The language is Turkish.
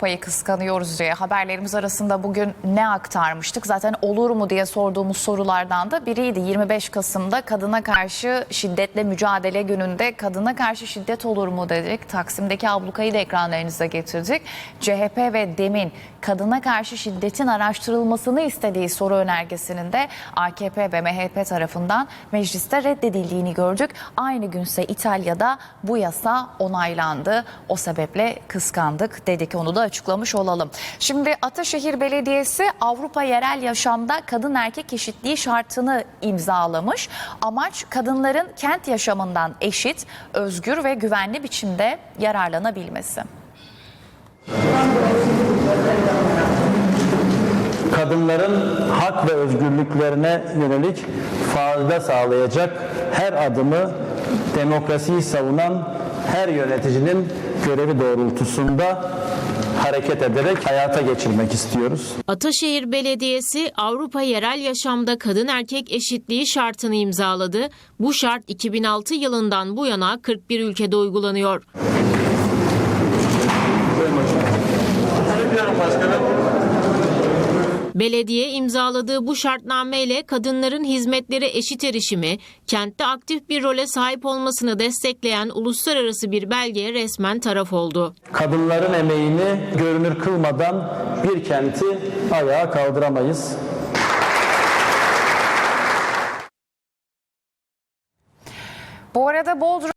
Avrupa'yı kıskanıyoruz diye haberlerimiz arasında bugün ne aktarmıştık? Zaten olur mu diye sorduğumuz sorulardan da biriydi. 25 Kasım'da kadına karşı şiddetle mücadele gününde kadına karşı şiddet olur mu dedik. Taksim'deki ablukayı da ekranlarınıza getirdik. CHP ve DEM'in kadına karşı şiddetin araştırılmasını istediği soru önergesinin de AKP ve MHP tarafından mecliste reddedildiğini gördük. Aynı günse İtalya'da bu yasa onaylandı. O sebeple kıskandık dedik onu da açıklamış olalım. Şimdi Ataşehir Belediyesi Avrupa Yerel Yaşamda kadın erkek eşitliği şartını imzalamış. Amaç kadınların kent yaşamından eşit, özgür ve güvenli biçimde yararlanabilmesi. kadınların hak ve özgürlüklerine yönelik fayda sağlayacak her adımı demokrasiyi savunan her yöneticinin görevi doğrultusunda hareket ederek hayata geçirmek istiyoruz. Ataşehir Belediyesi Avrupa Yerel Yaşamda Kadın Erkek Eşitliği şartını imzaladı. Bu şart 2006 yılından bu yana 41 ülkede uygulanıyor. Belediye imzaladığı bu şartnameyle kadınların hizmetlere eşit erişimi, kentte aktif bir role sahip olmasını destekleyen uluslararası bir belgeye resmen taraf oldu. Kadınların emeğini görünür kılmadan bir kenti ayağa kaldıramayız. Bu arada Bodrum